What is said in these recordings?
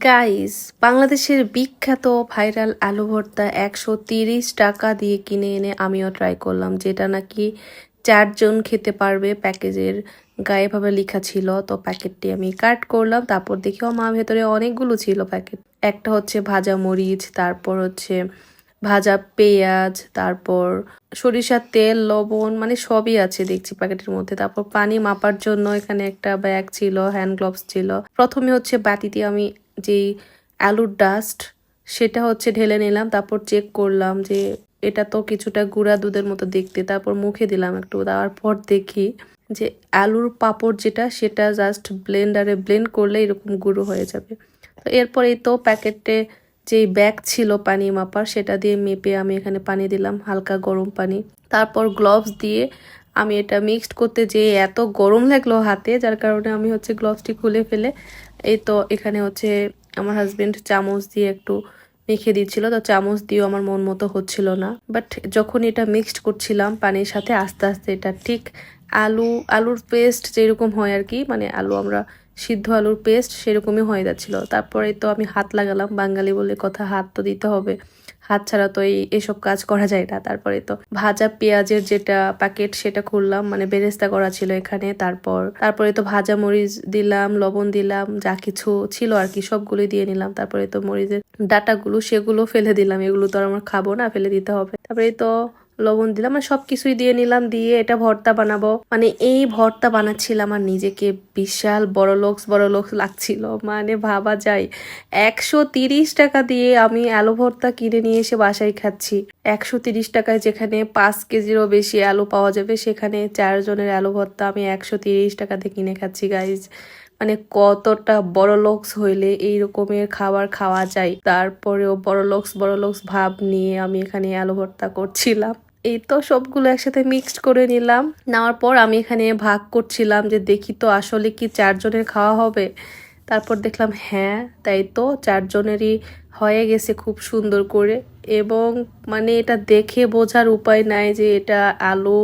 Guys বাংলাদেশের বিখ্যাত viral আলু ভর্তা একশো তিরিশ টাকা দিয়ে কিনে এনে আমিও ট্রাই করলাম, যেটা নাকি চারজন খেতে পারবে প্যাকেজের। গায়ে ভাবে লেখা ছিল, তো প্যাকেটটি আমি কাট করলাম, তারপর দেখিও মা, ভেতরে অনেকগুলো ছিল প্যাকেট। একটা হচ্ছে ভাজা মরিচ, তারপর হচ্ছে ভাজা পেঁয়াজ, তারপর সরিষার তেল, লবণ মানে সবই আছে দেখছি প্যাকেটের মধ্যে। তারপর পানি মাপার জন্য এখানে একটা ব্যাগ ছিল হ্যান্ড গ্লোভস ছিল। প্রথমে হচ্ছে বাটিতে আমি যেই আলুর ডাস্ট সেটা হচ্ছে ঢেলে নিলাম, তারপর চেক করলাম যে এটা তো কিছুটা গুঁড়া দুধের মতো দেখতে। তারপর মুখে দিলাম একটু দেওয়ার পর দেখি যে আলুর পাপড় যেটা, সেটা জাস্ট ব্লেন্ডারে ব্লেন্ড করলে এরকম গুঁড়ো হয়ে যাবে। তো এরপরেই তো প্যাকেটে যেই ব্যাগ ছিল পানি মাপার, সেটা দিয়ে মেপে আমি এখানে পানি দিলাম, হালকা গরম পানি। তারপর গ্লোভস দিয়ে আমি এটা মিক্সড করতে যেয়ে এত গরম লাগল হাতে, যার কারণে আমি হচ্ছে গ্লোভসটি খুলে ফেলে, এই তো এখানে হচ্ছে আমার হাজবেন্ড চামচ দিয়ে একটু মেখে দিচ্ছিল। তো চামচ দিয়েও আমার মন মতো হচ্ছিল না। বাট যখন এটা মিক্সড করছিলাম পানির সাথে, আস্তে আস্তে এটা ঠিক আলু, আলুর পেস্ট যেরকম হয় আর কি মানে আলু আমরা সিদ্ধ আলুর পেস্ট সেরকমই হয়ে যাচ্ছিল। তারপরে তো আমি হাত লাগালাম, বাঙালি বলে কথা হাত তো দিতে হবে। হাত ছাড়া তো এই এসব কাজ করা যায় না। তারপরে তো ভাজা পেঁয়াজের যেটা প্যাকেট সেটা খুললাম মানে বেরেস্তা করা ছিল এখানে। তারপর, তারপরে তো ভাজা মরিচ দিলাম, লবণ দিলাম, যা কিছু ছিল আর কি, সবগুলোই দিয়ে নিলাম। তারপরে তো মরিচের ডাটাগুলো সেগুলো ফেলে দিলাম। এগুলো তো আর আমরা খাব না, ফেলে দিতে হবে। তারপরে তো লবণ দিলাম মানে সবকিছুই দিয়ে নিলাম, দিয়ে এটা ভর্তা বানাবো। মানে এই ভর্তা বানাচ্ছিলাম আর নিজেকে বিশাল বড় লোকস বড় লোকস লাগছিল। মানে ভাবা যায়, একশো তিরিশ টাকা দিয়ে আমি আলু ভর্তা কিনে নিয়ে এসে বাসায় খাচ্ছি। একশো তিরিশ টাকায় যেখানে পাঁচ কেজিরও বেশি আলু পাওয়া যাবে, সেখানে চারজনের আলু ভর্তা আমি একশো তিরিশ টাকাতে কিনে খাচ্ছি গাইজ মানে কতটা বড় লোকস হইলে এই রকমের খাবার খাওয়া যায়। তারপরেও বড় লোকস বড় লোকস ভাব নিয়ে আমি এখানে আলু ভর্তা করছিলাম। এই তো সবগুলো একসাথে মিক্সড করে নিলাম। নেওয়ার পর আমি এখানে ভাগ করছিলাম যে দেখি তো আসলে কি চারজনের খাওয়া হবে। তারপর দেখলাম হ্যাঁ তাই তো চারজনেরই হয়ে গেছে খুব সুন্দর করে। এবং মানে এটা দেখে বোঝার উপায় নাই যে এটা আলু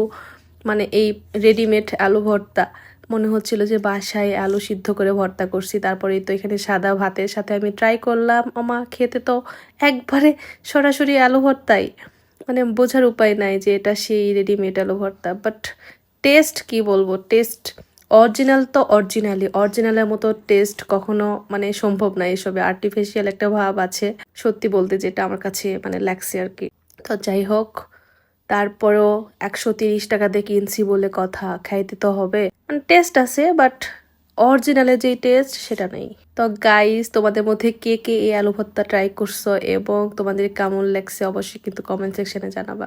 মানে এই রেডিমেড আলু ভর্তা। মনে হচ্ছিল যে বাসায় আলু সিদ্ধ করে ভর্তা করছি। তারপরেই তো এখানে সাদা ভাতের সাথে আমি ট্রাই করলাম। আমা খেতে তো একবারে সরাসরি আলু ভর্তাই। মানে বোঝার উপায় নাই যে এটা সেই রেডিমেড আলু ভর্তা বাট টেস্ট কি বলব? টেস্ট অরিজিনাল তো অরিজিনালি অরিজিনালের মতো টেস্ট কখনো মানে সম্ভব না এসবে। আর্টিফিশিয়াল একটা ভাব আছে সত্যি বলতে যেটা আমার কাছে মানে লাগছে আর কি। তো যাই হোক, তারপরেও একশো তিরিশ টাকা দিয়ে কিনছি বলে কথা, খাইতে তো হবে। মানে টেস্ট আছে বাট অরিজিনালের যেই টেস্ট সেটা নেই। তো গাইস তোমাদের মধ্যে কে কে এই আলু ভর্তা ট্রাই করছ এবং তোমাদের কেমন লাগছে অবশ্যই কিন্তু কমেন্ট সেকশনে জানাবা।